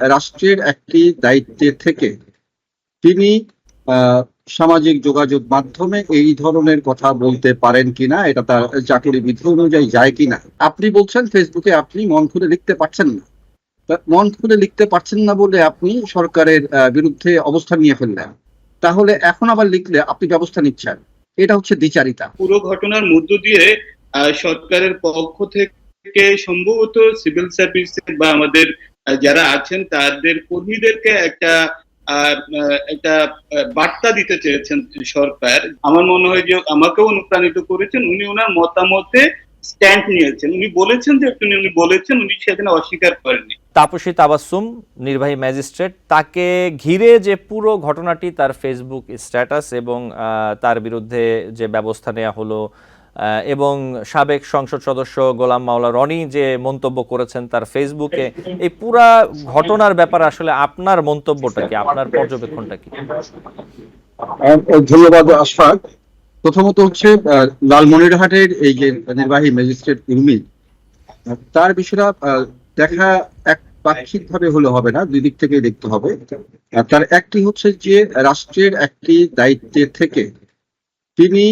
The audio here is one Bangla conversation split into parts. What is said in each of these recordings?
রাষ্ট্রের একটি দায়িত্বে থেকে তিনি সামাজিক যোগাযোগ মাধ্যমে এই ধরনের কথা বলতে পারেন কিনা, এটা তার চাকরি বিধি অনুযায়ী যায় কিনা। আপনি বলছেন ফেসবুকে আপনি মন খুলে লিখতে পারছেন না। মন খুলে লিখতে পারছেন না বলে আপনি সরকারের বিরুদ্ধে অবস্থান নিয়ে ফেললেন। তাহলে এখন আবার লিখলে আপনি ব্যবস্থা নিচ্ছেন। এটা হচ্ছে দ্বিচারিতা। পুরো ঘটনার মধ্য দিয়ে সরকারের পক্ষ থেকে সম্ভবত সিভিল সার্ভিস বা আমাদের যারা আছেন তাদের কর্মীদেরকে একটা একটা বার্তা দিতে চেয়েছেন সরকার। আমার মনে হয় যে আমাকেও অনুপ্রাণিত করেছেন। উনি ওনার মতামতে স্ট্যান্ড নিয়েছেন। উনি বলেছেন যে উনি উনি বলেছেন, উনি সেখানে অস্বীকার করেননি। তাপসী তাবাসুম নির্বাহী ম্যাজিস্ট্রেট, তাকে ঘিরে যে পুরো ঘটনাটি তার ফেসবুক স্ট্যাটাস এবং তার বিরুদ্ধে যে ব্যবস্থা নেওয়া হলো এবং সাবেক সংসদ সদস্য গোলাম মাওলা রনি যে মন্তব্য করেছেন তার ফেসবুকে এই পুরা ঘটনার ব্যাপারে আসলে আপনার মন্তব্যটা কি? আপনার পর্যবেক্ষণটা কি? ধন্যবাদ আশফাক। প্রথমত হচ্ছে লালমনিরহাটের এই যে নির্বাহী ম্যাজিস্ট্রেট আহ, তার বিষয়টা দেখা এক পাক্ষিক ভাবে হলে হবে না দুই দিক থেকে দেখতে হবে। তার একটি হচ্ছে যে রাষ্ট্রের একটি দায়িত্বে থেকে তিনি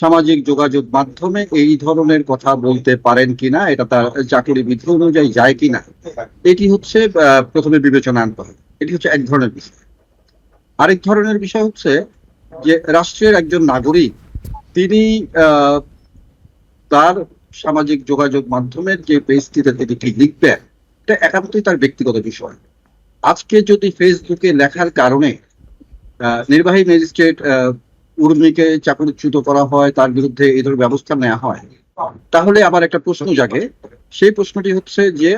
সামাজিক যোগাযোগ মাধ্যমে এই ধরনের কথা বলতে পারেন কিনা, এটা তার চাকরি বিধি অনুযায়ী যায় কিনা, এটি হচ্ছে প্রথমে বিবেচনা আনতে হবে। এটি হচ্ছে এক ধরনের বিষয়। আরেক ধরনের বিষয় হচ্ছে যে রাষ্ট্রের একজন নাগরিক, তিনি তার সামাজিক যোগাযোগ মাধ্যমের যে পেজটিতে তিনি কি লিখবেন, এটা একান্তই তার ব্যক্তিগত বিষয়। আজকে যদি ফেসবুকে লেখার কারণে নির্বাহী ম্যাজিস্ট্রেট উর্মিকে চাকরিচ্যুত করা হয়, তার বিরুদ্ধে এই ধরনের ব্যবস্থা নেওয়া হয়। তাহলে আবার একটা প্রশ্ন জাগে। সেই প্রশ্নটি হচ্ছে যে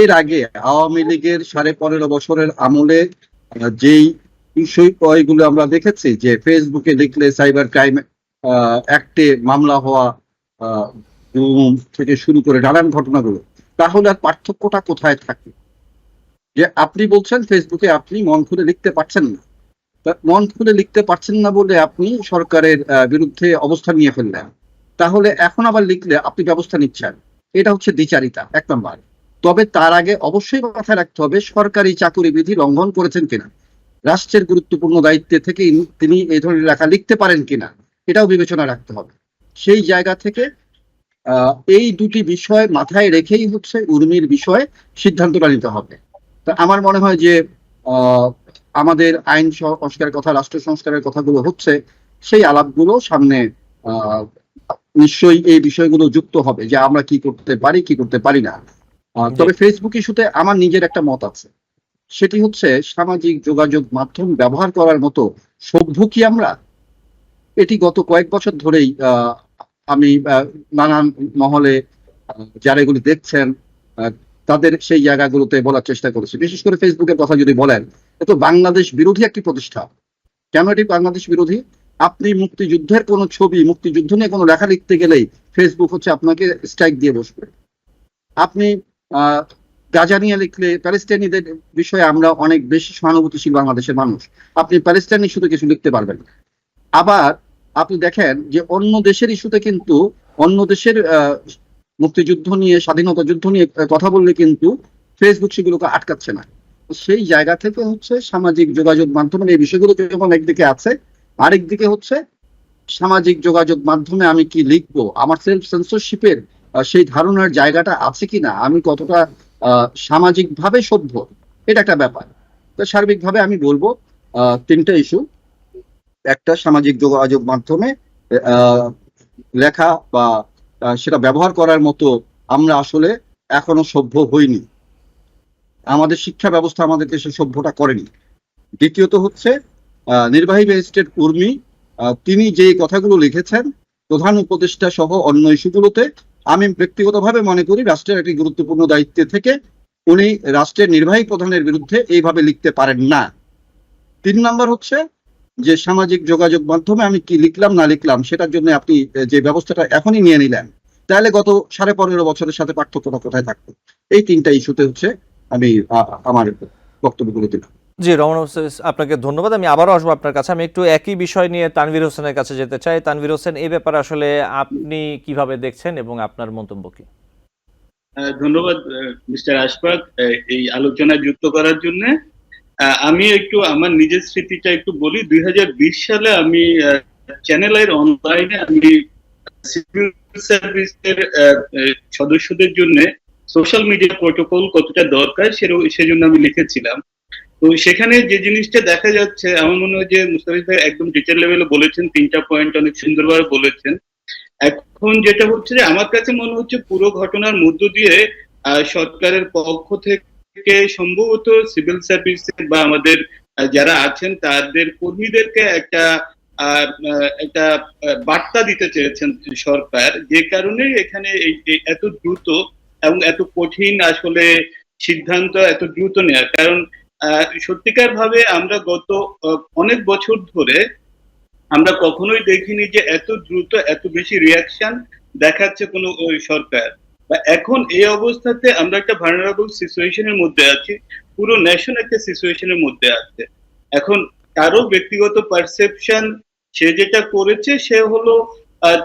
এর আগে আওয়ামী লীগের সাড়ে পনেরো বছরের আমলে যেই বিষয়গুলো আমরা দেখেছি, যে ফেসবুকে লিখলে সাইবার ক্রাইম অ্যাক্টে মামলা হওয়া থেকে শুরু করে নানান ঘটনাগুলো, তাহলে আর পার্থক্যটা কোথায় থাকে? যে আপনি বলছেন ফেসবুকে আপনি মন খুলে লিখতে পারছেন না। মন খুলে লিখতে পারছেন না বলে আপনি সরকারের বিরুদ্ধে অবস্থান নিয়ে ফেললেন। তাহলে এখন আবার লিখলে আপনি ব্যবস্থা নিচ্ছেন। এটা হচ্ছে দ্বিচারিতা, এক নম্বর। তবে তার আগে অবশ্যই মাথায় রাখতে হবে সরকারি চাকুরি বিধি লঙ্ঘন করেছেন কিনা। রাষ্ট্রের গুরুত্বপূর্ণ দায়িত্বে থেকে তিনি এই ধরনের লেখা লিখতে পারেন কিনা, এটাও বিবেচনা রাখতে হবে। সেই জায়গা থেকে এই দুটি বিষয় মাথায় রেখেই হচ্ছে উর্মির বিষয়ে সিদ্ধান্তটা নিতে হবে। তা আমার মনে হয় যে আমাদের আইন সংস্কারের কথা রাষ্ট্র সংস্কারের কথাগুলো হচ্ছে সেই আলাপগুলো সামনে নিশ্চয়ই এই বিষয়গুলো যুক্ত হবে যে আমরা কি করতে পারি কি করতে পারি না। তবে ফেসবুক ইস্যুতে আমার নিজের একটা মত আছে। সেটি হচ্ছে সামাজিক যোগাযোগ মাধ্যম ব্যবহার করার মতো সভ্য কি আমরা? এটি গত কয়েক বছর ধরেই আহ, আমি নানান মহলে যারা এগুলি দেখছেন তাদের সেই জায়গাগুলোতে বলার চেষ্টা করেছি। বিশেষ করে ফেসবুকের কথা যদি বলেন এ তো বাংলাদেশ বিরোধী একটি প্রতিষ্ঠান কেন এটি বাংলাদেশ বিরোধী? আপনি মুক্তিযুদ্ধের কোনো ছবি, মুক্তিযুদ্ধ নিয়ে কোনো লেখা লিখতে গেলেই ফেসবুক হচ্ছে আপনাকে স্ট্রাইক দিয়ে বসবে। আপনি গাজা নিয়ে লিখলে প্যালেস্টাইনিদের বিষয়ে আমরা অনেক বেশি সহানুভূতিশীল বাংলাদেশের মানুষ। আপনি প্যালেস্টাইন ইস্যুতে কিছু লিখতে পারবেন। আবার আপনি দেখেন যে অন্য দেশের ইস্যুতে কিন্তু, অন্য দেশের মুক্তিযুদ্ধ নিয়ে, স্বাধীনতা যুদ্ধ নিয়ে কথা বললে কিন্তু ফেসবুক সেগুলোকে আটকাচ্ছে না। সেই জায়গা থেকে হচ্ছে সামাজিক যোগাযোগ মাধ্যমের এই বিষয়গুলো যেমন একদিকে আছে, আরেকদিকে হচ্ছে সামাজিক যোগাযোগ মাধ্যমে আমি কি লিখব? আমার সেলফ সেন্সরশিপের সেই ধারণার জায়গাটা আছে কিনা আমি কতটা সামাজিক ভাবে সভ্য? এটা একটা ব্যাপার। তো সার্বিকভাবে আমি বলব তিনটা ইস্যু একটা সামাজিক যোগাযোগ মাধ্যমে লেখা বা সেটা ব্যবহার করার মতো আমরা আসলে এখনও সভ্য হইনি। আমাদের শিক্ষা ব্যবস্থা আমাদেরকে সে সভ্যটা করেনি। দ্বিতীয়ত হচ্ছে নির্বাহী ম্যাজিস্ট্রেট আহ, তিনি যে কথাগুলো লিখেছেন প্রধান উপদেষ্টা সহ অন্য ইস্যুগুলোতে আমি ব্যক্তিগতভাবে মনে করি রাষ্ট্রের একটি গুরুত্বপূর্ণ দায়িত্বে থেকে উনি রাষ্ট্রের নির্বাহী প্রধানের বিরুদ্ধে এইভাবে লিখতে পারেন না। তিন নম্বর হচ্ছে যে সামাজিক যোগাযোগ মাধ্যমে আমি কি লিখলাম না লিখলাম সেটার জন্য আপনি যে ব্যবস্থাটা এখনই নিয়ে নিলেন তাহলে গত সাড়ে পনেরো বছরের সাথে পার্থক্যটা কোথায় থাকতো এই তিনটা ইস্যুতে হচ্ছে আমি আমার বক্তব্যগুলো দিলাম। জি রমন আপনাকে ধন্যবাদ। আমি আবারও আসব আপনার কাছে। আমি একটু একই বিষয় নিয়ে তানভীর হোসেনের কাছে যেতে চাই। তানভীর হোসেন এই ব্যাপারে আসলে আপনি কীভাবে দেখছেন এবং আপনার মন্তব্য কি? ধন্যবাদ মিস্টার আশফাক এই আলোচনায় যুক্ত করার জন্য। আমি একটু আমার নিজের স্মৃতিটা একটু বলি। দুই হাজার বিশ সালে আমি চ্যানেল এর অনলাইনে আমি সিভিল সার্ভিসের সদস্যদের জন্য সোশ্যাল মিডিয়া প্রোটোকল কতটা দরকার সেজন্য আমি লিখেছিলাম। তো সেখানে যে জিনিসটা দেখা যাচ্ছে, আমার মনে হয় যে মুস্তাফিজ ভাই একদম টিচার লেভেলে বলেছেন, তিনটা পয়েন্ট অনেক সুন্দরভাবে বলেছেন। এখন যেটা হচ্ছে যে আমার কাছে মনে হচ্ছে পুরো ঘটনার মধ্য দিয়ে সরকারের পক্ষ থেকে সম্ভবত সিভিল সার্ভিস বা আমাদের যারা আছেন, তাদের কর্মীদেরকে একটা একটা বার্তা দিতে চেয়েছেন সরকার। যে কারণে এখানে এত দ্রুত এবং এত কঠিন আসলে সিদ্ধান্ত এত দ্রুত নেওয়া কারণ সত্যিকার ভাবে আমরা গত অনেক বছর ধরে আমরা কখনোই দেখিনি যে এত দ্রুত, এত বেশি রিয়াকশন দেখাচ্ছে কোনো সরকার। এখন এই অবস্থাতে আমরা একটা ভার্নারেবল সিচুয়েশনের মধ্যে আছি, পুরো ন্যাশন একটা সিচুয়েশনের মধ্যে আছে। এখন কারও ব্যক্তিগত পারসেপশন সে যেটা করেছে, সে হলো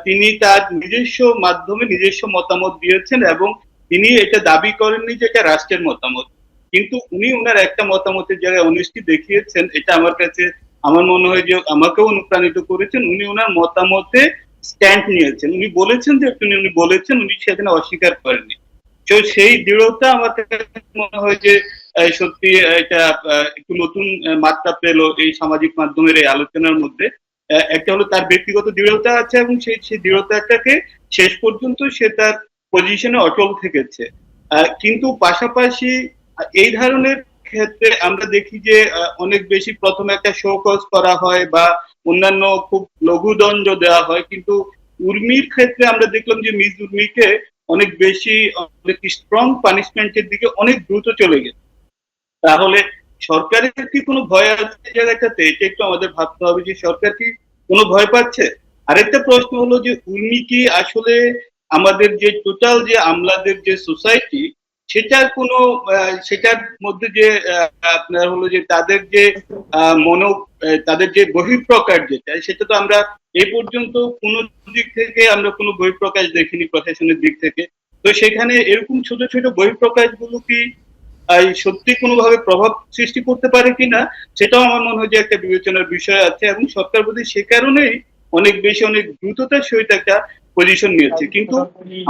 তিনি তার নিজস্ব মাধ্যমে নিজস্ব মতামত দিয়েছেন এবং তিনি এটা দাবি করেননি যে এটা রাষ্ট্রের মতামত। কিন্তু উনি ওনার একটা মতামতের জায়গায় অনিষ্টি দেখিয়েছেন, এটা আমার কাছে, আমার মনে হয় যে আমাকেও অনুপ্রাণিত করেছেন। উনি ওনার মতামতে স্ট্যান্ড নিয়েছেন। উনি বলেছেন যে উনি বলেছেন, উনি সেখানে অস্বীকার করেননি। তো সেই দৃঢ়তা আমার মনে হয় যে সত্যি এটা একটু নতুন মাত্রা পেল এই সামাজিক মাধ্যমের এই আলোচনার মধ্যে। একটা হলো তার ব্যক্তিগত দৃঢ়তা আছে এবং সেই সেই দৃঢ়তাটাকে শেষ পর্যন্ত সে তার পজিশনে অটল থেকেছে। কিন্তু পাশাপাশি এই ধরনের ক্ষেত্রে আমরা দেখি যে অনেক বেশি প্রথমে একটা শোকজ করা হয় বা অন্যান্য খুব লঘুদণ্ড দেওয়া হয়। কিন্তু উর্মির ক্ষেত্রে আমরা দেখলাম যে মিস উর্মিকে অনেক বেশি, অনেক স্ট্রং পানিশমেন্টের দিকে অনেক দ্রুত চলে গেছে। তাহলে সরকারের কি কোনো ভয় আছে জায়গাটাতে? এটা একটু আমাদের ভাবতে হবে যে সরকার কি কোনো ভয় পাচ্ছে? আরেকটা প্রশ্ন হলো যে উর্মি কি আসলে আমাদের যে টোটাল যে আমলাদের যে সোসাইটি সেটার কোনো সেটার মধ্যে যে আপনার হলো যে তাদের যে মনো তাদের যে বহিঃপ্রকাশ যেটা, সেটা তো আমরা এই পর্যন্ত কোনো দিক থেকে আমরা কোনো বহিঃপ্রকাশ দেখিনি প্রশাসনের দিক থেকে। তো সেখানে এরকম ছোট ছোট বহিঃপ্রকাশগুলো কি সত্যি কোনোভাবে প্রভাব সৃষ্টি করতে পারে কিনা সেটাও আমার মনে হয় যে একটা বিবেচনার বিষয় আছে এবং সরকার বোধ সে কারণেই অনেক বেশি, অনেক দ্রুততার সহিত একটা পজিশন নিয়েছে। কিন্তু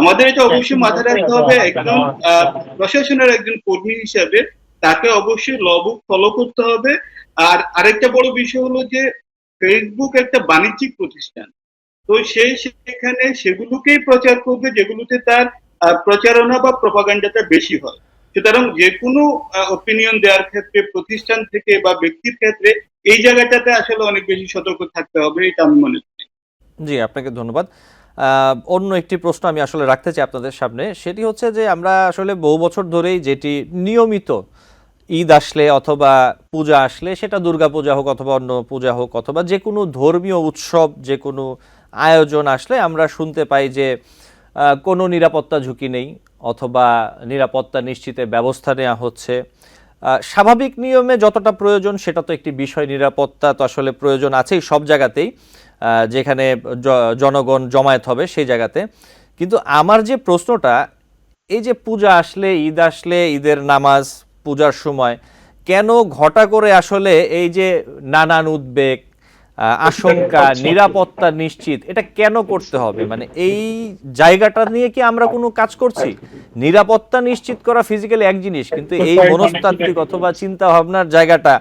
আমাদের এটা অবশ্যই মাথায় রাখতে হবে একজন প্রশাসনের একজন কর্মী হিসেবে তাকে অবশ্যই লবুক ফলো করতে হবে। আর আরেকটা বড় বিষয় হলো যে ফেসবুক একটা বাণিজ্যিক প্রতিষ্ঠান। তো সে সেখানে সেগুলোকেই প্রচার করবে যেগুলোতে তার প্রচারণা বা প্রপাগান্ডাটা বেশি হয়। সুতরাং যে কোনো ওপিনিয়ন দেওয়ার ক্ষেত্রে প্রতিষ্ঠান থেকে বা ব্যক্তির ক্ষেত্রে এই জায়গাটাতে আসলে অনেক বেশি সতর্ক থাকতে হবে এটা আমি মনে করি। জি আপনাকে ধন্যবাদ। অন্য একটি প্রশ্ন আমি আসলে রাখতে চাই আপনাদের সামনে। সেটি হচ্ছে যে আমরা আসলে বহু বছর ধরেই যেটি নিয়মিত ঈদ আসলে অথবা পূজা আসলে সেটা দুর্গা পূজা হোক অথবা অন্য পূজা হোক অথবা যে কোনো ধর্মীয় উৎসব, যে কোনো আয়োজন আসলে আমরা শুনতে পাই যে কোনো নিরাপত্তা ঝুঁকি নেই অথবা নিরাপত্তা নিশ্চিতে ব্যবস্থা নেওয়া হচ্ছে। স্বাভাবিক নিয়মে যতটা প্রয়োজন সেটা তো একটি বিষয়, নিরাপত্তা তো আসলে প্রয়োজন আছেই সব জায়গাতেই। যেখানে জনগণ জমায়েত হবে সেই জায়গাতে। কিন্তু আমার যে প্রশ্নটা, এই যে পূজা আসলে, ঈদ আসলে, ঈদের নামাজ, পূজার সময়, কেন ঘটা করে আসলে এই যে নানান উদ্বেগ আশঙ্কা নিরাপত্তা নিশ্চিত এটা কেন করতে হবে? মানে এই জায়গাটা নিয়ে কি আমরা কোনো কাজ করছি? নিরাপত্তা নিশ্চিত করা ফিজিক্যালি এক জিনিস কিন্তু এই মনস্তাত্ত্বিক অথবা চিন্তা ভাবনার জায়গাটা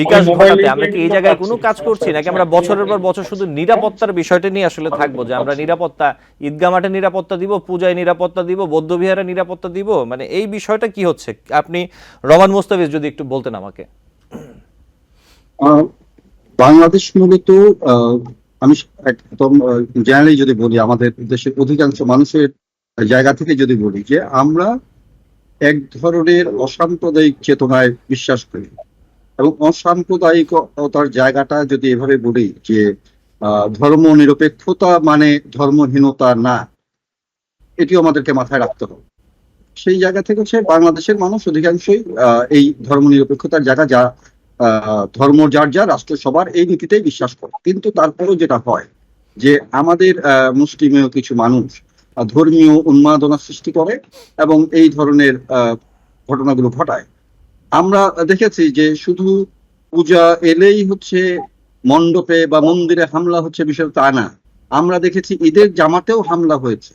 বিকাশ ঘটাতে আমরা কি এই জায়গায় কোনো কাজ করছি? নাকি আমরা বছরের পর বছর শুধু নিরাপত্তার বিষয়টা নিয়ে আসলে থাকব যে আমরা নিরাপত্তা ঈদগা মাঠে নিরাপত্তা দিব পূজায় নিরাপত্তা দিব বৌদ্ধবিহারে নিরাপত্তা দিব? মানে এই বিষয়টা কি হচ্ছে? আপনি রমান মোস্তাফিজ যদি একটু বলতেন আমাকে। বাংলাদেশ মূলত আমি একদম জেনারেলি যদি বলি, আমাদের দেশের অধিকাংশ মানুষের জায়গা থেকে যদি বলি যে আমরা এক ধরনের অসাম্প্রদায়িক চেতনায় বিশ্বাস করি। এবং অসাম্প্রদায়িকতার জায়গাটা যদি এভাবে বলি যে ধর্ম নিরপেক্ষতা মানে ধর্মহীনতা না, এটিও আমাদেরকে মাথায় রাখতে হবে। সেই জায়গা থেকে হচ্ছে বাংলাদেশের মানুষ অধিকাংশই এই ধর্ম নিরপেক্ষতার জায়গা যা ধর্ম যার যা রাষ্ট্র সবার, এই নীতিতেই বিশ্বাস করে। কিন্তু তারপরেও যেটা হয় যে আমাদের মুসলিমেও কিছু মানুষ ধর্মীয় উন্মাদনা সৃষ্টি করে এবং এই ধরনের ঘটনাগুলো ঘটায়। আমরা দেখেছি যে শুধু পূজা এলেই হচ্ছে মণ্ডপে বা মন্দিরে হামলা হচ্ছে বিষয় তা না। আমরা দেখেছি ঈদের জামাতেও হামলা হয়েছে।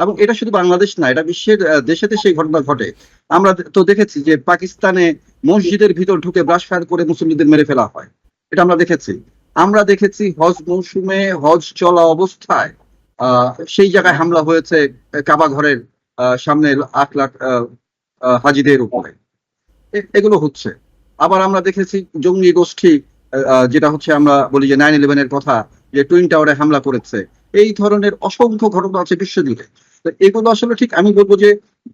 এবং এটা শুধু বাংলাদেশ না, এটা বিশ্বের দেশে দেশে ঘটনা ঘটে। আমরা তো দেখেছি যে পাকিস্তানে মসজিদের ভিতর ঢুকে ব্রাশ ফায়ার করে মুসলিমদের মেরে ফেলা হয়। এটা আমরা দেখেছি। আমরা দেখেছি হজ মৌসুমে হজ চলা অবস্থায় সেই জায়গায় হামলা হয়েছে কাবা ঘরের সামনে আট লাখ হাজিদের উপরে। এগুলো হচ্ছে। আবার আমরা দেখেছি জঙ্গি গোষ্ঠী যেটা হচ্ছে আমরা বলি যে নাইন ইলেভেনের কথা। যে টুইন টাওয়ারে হামলা করেছে। এই ধরনের অসংখ্য ঘটনা আছে বিশ্বজুড়ে তো এগুলো আসলে ঠিক আমি বলব যে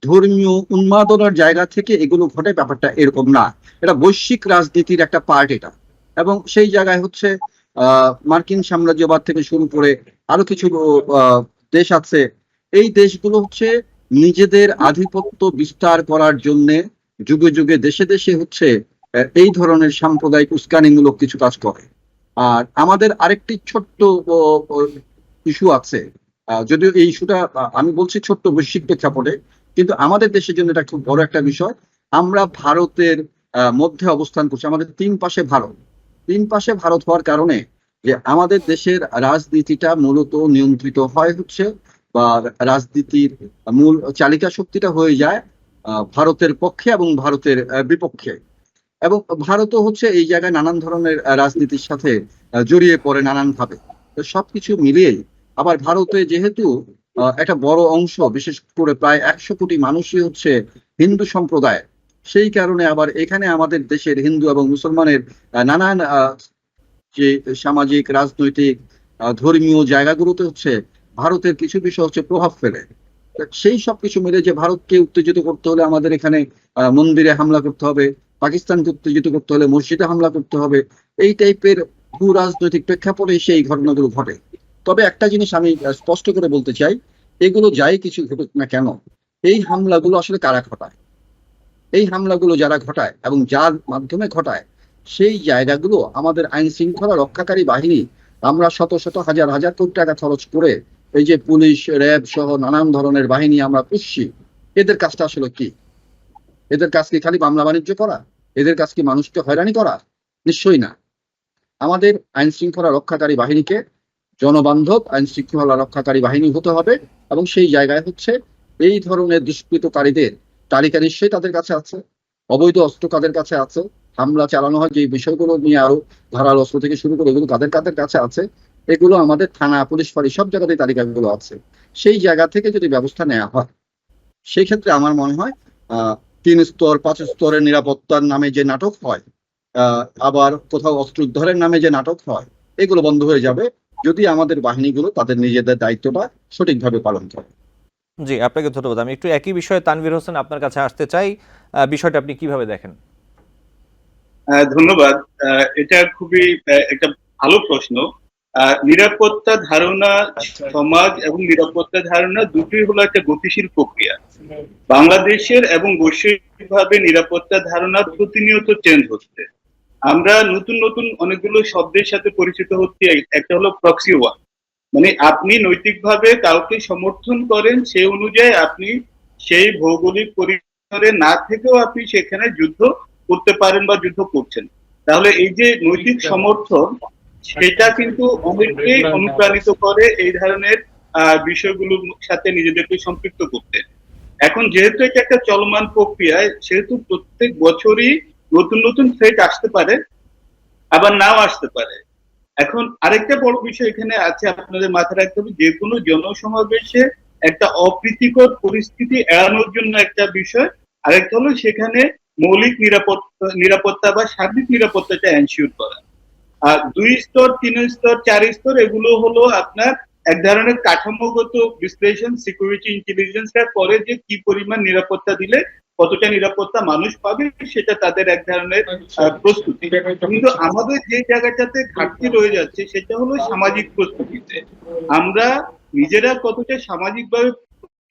ধর্মীয় উন্মাদনার জায়গা থেকে এগুলো ঘটে, ব্যাপারটা এরকম না। এটা বৈশ্বিক রাজনীতির একটা পার্ট এটা। এবং সেই জায়গায় হচ্ছে মার্কিন সাম্রাজ্যবাদ থেকে শুরু করে আরও কিছু দেশ আছে। এই দেশগুলো হচ্ছে নিজেদের আধিপত্য বিস্তার করার জন্যে যুগে যুগে দেশে দেশে হচ্ছে এই ধরনের সাম্প্রদায়িক উস্কানিমূলক কিছু কাজ করে। আর আমাদের আরেকটি ছোট্ট ইস্যু আছে। যদিও এই ইস্যুটা আমি বলছি ছোট্ট বৈশ্বিক প্রেক্ষাপটে, কিন্তু আমাদের দেশের জন্য এটা খুব বড় একটা বিষয়। আমরা ভারতের মধ্যে অবস্থান করছি, আমাদের তিন পাশে ভারত। তিন পাশে ভারত হওয়ার কারণে যে আমাদের দেশের রাজনীতিটা মূলত নিয়ন্ত্রিত হয় হচ্ছে, বা রাজনীতির মূল চালিকা শক্তিটা হয়ে যায় ভারতের পক্ষে এবং ভারতের বিপক্ষে। এবং ভারতও হচ্ছে এই জায়গায় নানান ধরনের রাজনীতির সাথে জড়িয়ে পড়ে নানান ভাবে তো সবকিছু মিলিয়েই আবার ভারতে যেহেতু একটা বড় অংশ, বিশেষ করে প্রায় একশো কোটি মানুষই হচ্ছে হিন্দু সম্প্রদায় সেই কারণে আবার এখানে আমাদের দেশের হিন্দু এবং মুসলমানের নানান যে সামাজিক, রাজনৈতিক ধর্মীয় জায়গাগুলোতে হচ্ছে ভারতের কিছু বিষয় হচ্ছে প্রভাব ফেলে। সেই সব কিছু মিলে যে ভারতকে উত্তেজিত করতে হলে আমাদের এখানে মন্দিরে হামলা করতে হবে পাকিস্তানকে উত্তেজিত করতে হলে মসজিদে হামলা করতে হবে, এই টাইপের ভূ রাজনৈতিক প্রেক্ষাপটে সেই ঘটনাগুলো ঘটে। তবে একটা জিনিস আমি স্পষ্ট করে বলতে চাই, এগুলো যাই কিছু ঘটুক না কেন, এই হামলাগুলো আসলে কারা ঘটায়? এই হামলাগুলো যারা ঘটায় এবং যার মাধ্যমে ঘটায়, সেই জায়গাগুলো আমাদের আইন শৃঙ্খলা রক্ষাকারী বাহিনী, আমরা শত শত হাজার হাজার কোটি টাকা খরচ করে এই যে পুলিশ, র্যাব সহ নানান ধরনের বাহিনী আমরা পুষছি, এদের কাজটা আসলে কি? এদের কাজ কি খালি মামলা বাণিজ্য করা? এদের কাজ কি মানুষকে হয়রানি করা? নিশ্চয়ই না। আমাদের আইন শৃঙ্খলা রক্ষাকারী বাহিনীকে জনবান্ধব আইন শৃঙ্খলা রক্ষাকারী বাহিনী হতে হবে এবং সেই জায়গায় হচ্ছে এই ধরনের দুষ্কৃতকারীদের তালিকা নিশ্চয়ই তাদের কাছে আছে। অবৈধ অস্ত্র কাদের কাছে আছে? হামলা চালানো হয় যে বিষয়গুলো নিয়ে আরও ধারাল অস্ত্র থেকে শুরু করে এগুলো কাদের কাদের কাছে আছে? এগুলো আমাদের থানা, পুলিশ, ফাঁড়ি সব জায়গাতে তালিকাগুলো আছে। সেই জায়গা থেকে যদি ব্যবস্থা নেওয়া হয় সেই ক্ষেত্রে আমার মনে হয়, আহ তিন স্তর পাঁচ স্তরের নিরাপত্তার নামে যে নাটক হয় আহ আবার কোথাও অস্ত্র উদ্ধারের নামে যে নাটক হয় এগুলো বন্ধ হয়ে যাবে যদি আমাদের বাহিনীগুলো তাদের নিজেদের দায়িত্বটা সঠিকভাবে পালন করে। জি আপনাকে ধন্যবাদ। আমি একটু একই বিষয়ে তানভীর হোসেন আপনার কাছে আসতে চাই। আহ, বিষয়টা আপনি কীভাবে দেখেন? আহ, ধন্যবাদ। আহ, এটা খুবই আহ, একটা ভালো প্রশ্ন। নিরাপত্তা ধারণা সমাজ এবং নিরাপত্তা ধারণা দুটোই হলো একটা গতিশীল প্রক্রিয়া। বাংলাদেশের এবং বৈশ্বিকভাবে নিরাপত্তা ধারণা প্রতিনিয়ত চেঞ্জ হচ্ছে। আমরা নতুন নতুন অনেকগুলো শব্দের সাথে পরিচিত হচ্ছি। একটা হলো প্রক্সি ওয়ার মানে আপনি নৈতিকভাবে কাউকে সমর্থন করেন সেই অনুযায়ী আপনি সেই ভৌগোলিক পরিসরে না থেকেও আপনি সেখানে যুদ্ধ করতে পারেন বা যুদ্ধ করছেন। তাহলে এই যে নৈতিক সমর্থন সেটা কিন্তু অনেককেই অনুপ্রাণিত করে এই ধরনের আহ, বিষয়গুলোর সাথে নিজেদেরকে সম্পৃক্ত করতে। এখন যেহেতু এটা একটা চলমান প্রক্রিয়া সেহেতু প্রত্যেক বছরই নতুন নতুন থ্রেট আসতে পারে আবার নাও আসতে পারে। এখন আরেকটা বড় বিষয় এখানে আছে আপনাদের মাথায় রাখতে হবে যে কোনো জনসমাবেশে একটা অপ্রীতিকর পরিস্থিতি এড়ানোর জন্য একটা বিষয়। আরেকটা হলো সেখানে মৌলিক নিরাপত্তা নিরাপত্তা বা সার্বিক নিরাপত্তাটা এনশিওর করা। আর দুই স্তর তিন স্তর চার স্তর এগুলো হলো আপনার এক ধরনের কাঠামোগত বিশ্লেষণ সিকিউরিটি ইন্টেলিজেন্সটা করে যে কি পরিমাণ নিরাপত্তা দিলে কতটা নিরাপত্তা মানুষ পাবে সেটা তাদের এক ধরনের প্রস্তুতি। কিন্তু আমাদের যে জায়গাটাতে ঘাটতি রয়ে যাচ্ছে সেটা হলো সামাজিক প্রস্তুতিতে। আমরা নিজেরা কতটা সামাজিকভাবে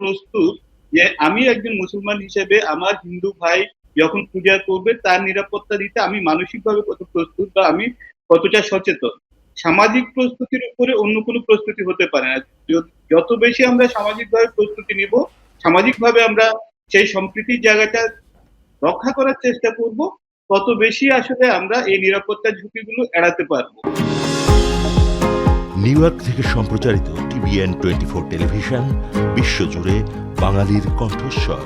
প্রস্তুত যে আমি একজন মুসলমান হিসেবে আমার হিন্দু ভাই যখন পূজা করবে তার নিরাপত্তা দিতে আমি মানসিকভাবে কত প্রস্তুত বা আমি কতটা সচেতন? সামাজিক প্রস্তুতির উপরে অন্য কোনো প্রস্তুতি হতে পারে না। যত বেশি আমরা সামাজিকভাবে প্রস্তুতি নিব, সামাজিকভাবে আমরা সেই সম্প্রীতির জায়গাটা রক্ষা করার চেষ্টা করব, তত বেশি আসলে আমরা এই নিরাপত্তার ঝুঁকিগুলো এড়াতে পারব। নিউ ইয়র্ক থেকে সম্প্রচারিত টিভিএন টোয়েন্টি ফোর টেলিভিশন, বিশ্বজুড়ে বাঙালির কণ্ঠস্বর।